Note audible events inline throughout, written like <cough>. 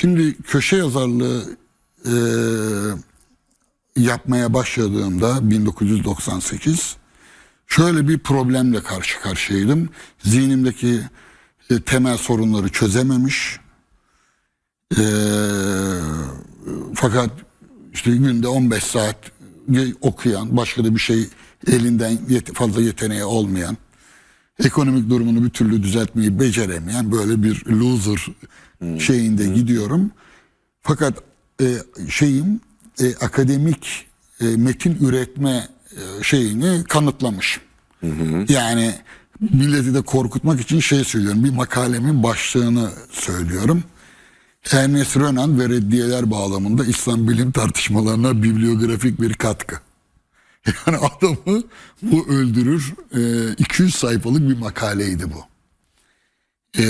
Şimdi köşe yazarlığı e, yapmaya başladığımda 1998 şöyle bir problemle karşı karşıyaydım. Zihnimdeki e, temel sorunları çözememiş. E, fakat işte günde 15 saat okuyan, başka da bir şey elinden yet- fazla yeteneği olmayan, ekonomik durumunu bir türlü düzeltmeyi beceremeyen böyle bir loser şeyinde gidiyorum. Fakat e, şeyim e, akademik e, metin üretme e, şeyini kanıtlamış. Yani milleti de korkutmak için şey söylüyorum. Bir makalemin başlığını söylüyorum. Ernest Renan ve reddiyeler bağlamında İslam bilim tartışmalarına bibliografik bir katkı. <laughs> Yani adamı bu öldürür. Ee, 200 sayfalık bir makaleydi bu. Ee,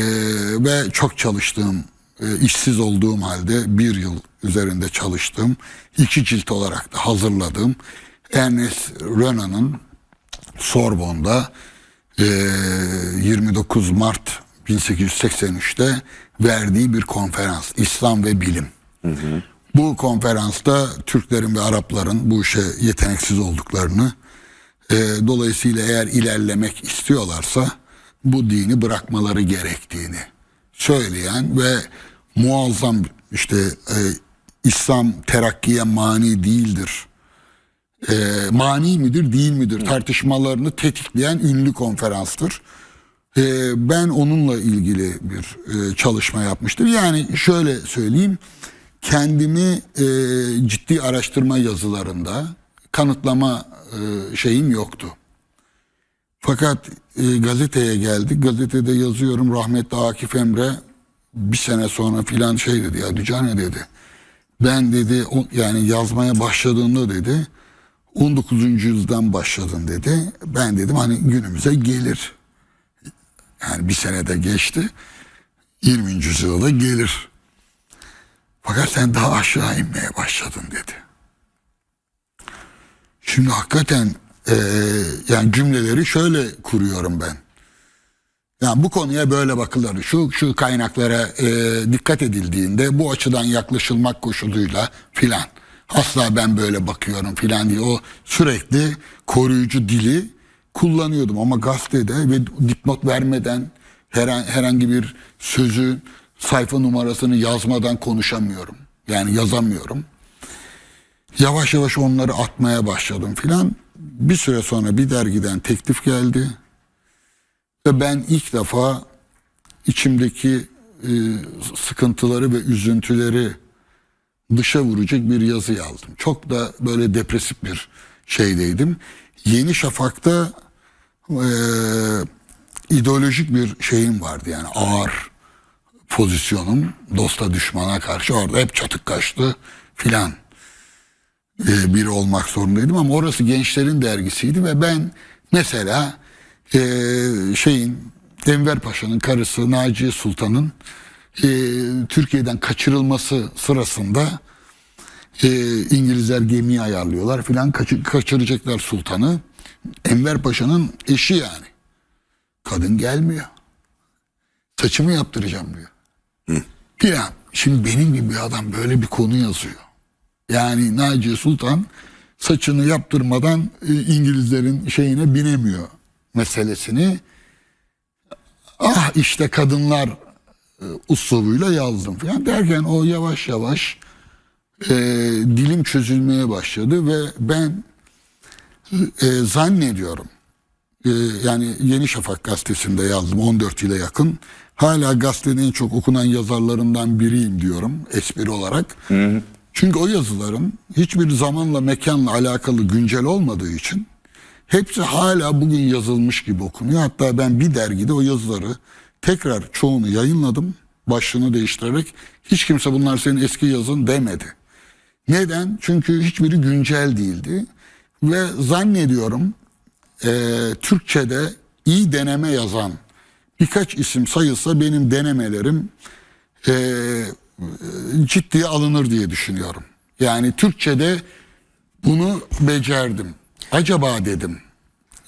ve çok çalıştığım, e, işsiz olduğum halde bir yıl üzerinde çalıştım. iki cilt olarak da hazırladığım Ernest Renan'ın Sorbon'da e, 29 Mart 1883'te verdiği bir konferans İslam ve Bilim. Bu konferansta Türklerin ve Arapların bu işe yeteneksiz olduklarını e, dolayısıyla eğer ilerlemek istiyorlarsa bu dini bırakmaları gerektiğini söyleyen ve muazzam işte e, İslam terakkiye mani değildir e, mani midir değil midir tartışmalarını tetikleyen ünlü konferanstır. E, ben onunla ilgili bir e, çalışma yapmıştım. Yani şöyle söyleyeyim, kendimi e, ciddi araştırma yazılarında kanıtlama e, şeyim yoktu. Fakat e, gazeteye geldik. Gazetede yazıyorum rahmetli Akif Emre bir sene sonra filan şey dedi ya Dücane dedi. Ben dedi o, yani yazmaya başladığımda dedi 19. yüzyıldan başladın dedi. Ben dedim hani günümüze gelir. Yani bir senede geçti. 20. yüzyılda da gelir. Fakat sen daha aşağı inmeye başladın dedi. Şimdi hakikaten eee, yani cümleleri şöyle kuruyorum ben. Yani bu konuya böyle bakılır. Şu şu kaynaklara eee, dikkat edildiğinde bu açıdan yaklaşılmak koşuluyla filan. Asla ben böyle bakıyorum filan diye o sürekli koruyucu dili kullanıyordum ama gazetede ve dipnot vermeden herhangi, bir sözü sayfa numarasını yazmadan konuşamıyorum. Yani yazamıyorum. Yavaş yavaş onları atmaya başladım filan. Bir süre sonra bir dergiden teklif geldi. Ve ben ilk defa içimdeki e, sıkıntıları ve üzüntüleri dışa vuracak bir yazı yazdım. Çok da böyle depresif bir şeydeydim. Yeni Şafak'ta e, ideolojik bir şeyim vardı yani ağır pozisyonum dosta düşmana karşı orada hep çatık kaçtı filan e, biri olmak zorundaydım ama orası gençlerin dergisiydi ve ben mesela e, şeyin Enver Paşa'nın karısı Naciye Sultan'ın e, Türkiye'den kaçırılması sırasında e, İngilizler gemiyi ayarlıyorlar filan kaçı- kaçıracaklar sultanı. Enver Paşa'nın eşi yani. Kadın gelmiyor. Saçımı yaptıracağım diyor. Filan. Şimdi benim gibi bir adam böyle bir konu yazıyor. Yani Naciye Sultan saçını yaptırmadan e, İngilizlerin şeyine binemiyor meselesini. Ah işte kadınlar e, uslubuyla yazdım falan derken o yavaş yavaş e, dilim çözülmeye başladı ve ben e, zannediyorum e, yani Yeni Şafak gazetesinde yazdım 14 yıla yakın. Hala gazetenin en çok okunan yazarlarından biriyim diyorum espri olarak. Çünkü o yazıların hiçbir zamanla mekanla alakalı güncel olmadığı için hepsi hala bugün yazılmış gibi okunuyor. Hatta ben bir dergide o yazıları tekrar çoğunu yayınladım. Başlığını değiştirerek hiç kimse bunlar senin eski yazın demedi. Neden? Çünkü hiçbiri güncel değildi. Ve zannediyorum e, Türkçe'de iyi deneme yazan birkaç isim sayılsa benim denemelerim e, ciddiye alınır diye düşünüyorum. Yani Türkçe'de bunu becerdim. Acaba dedim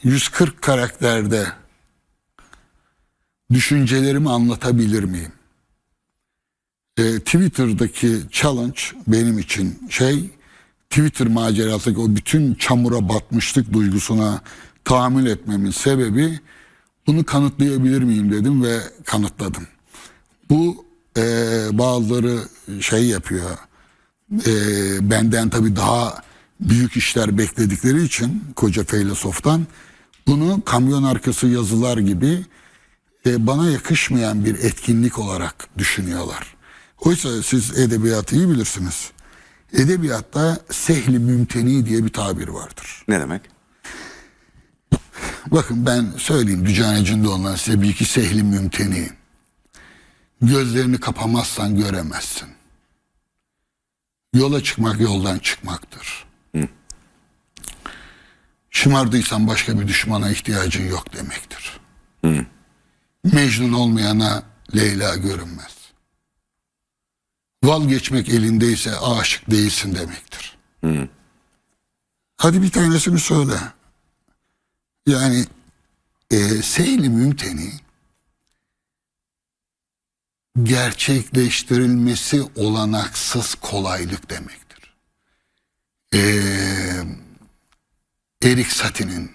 140 karakterde düşüncelerimi anlatabilir miyim? e, Twitter'daki challenge benim için şey Twitter macerasındaki o bütün çamura batmışlık duygusuna tahammül etmemin sebebi bunu kanıtlayabilir miyim dedim ve kanıtladım. Bu e, bazıları şey yapıyor e, benden tabii daha büyük işler bekledikleri için koca filozoftan bunu kamyon arkası yazılar gibi e, bana yakışmayan bir etkinlik olarak düşünüyorlar. Oysa siz edebiyatı iyi bilirsiniz. Edebiyatta sehli mümteni diye bir tabir vardır. Ne demek? Bakın ben söyleyeyim Dücanecinde olan size bir iki sehli mümteni. Gözlerini kapamazsan göremezsin. Yola çıkmak yoldan çıkmaktır. Şımardıysan başka bir düşmana ihtiyacın yok demektir. Mecnun olmayana Leyla görünmez. Vazgeçmek elindeyse aşık değilsin demektir. Hadi bir tanesini söyle. Yani e, seyli mümteni gerçekleştirilmesi olanaksız kolaylık demektir. E, Erik Satie'nin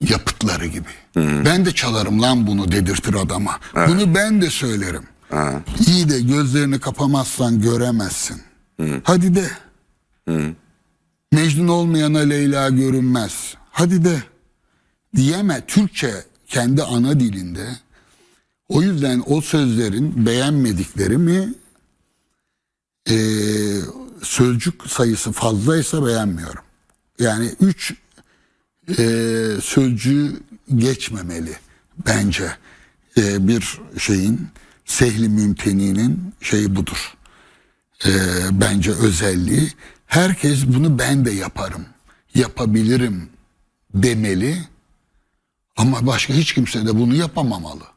yapıtları gibi. Ben de çalarım lan bunu dedirtir adama. Bunu ben de söylerim. İyi de gözlerini kapamazsan göremezsin. Hadi de. Mecnun olmayana Leyla görünmez. Hadi de diyeme Türkçe kendi ana dilinde. O yüzden o sözlerin beğenmediklerimi eee sözcük sayısı fazlaysa beğenmiyorum. Yani üç eee sözcüğü geçmemeli bence Eee, bir şeyin sehli mümteninin şeyi budur e, bence özelliği. Herkes bunu ben de yaparım, yapabilirim demeli. Ama başka hiç kimse de bunu yapamamalı.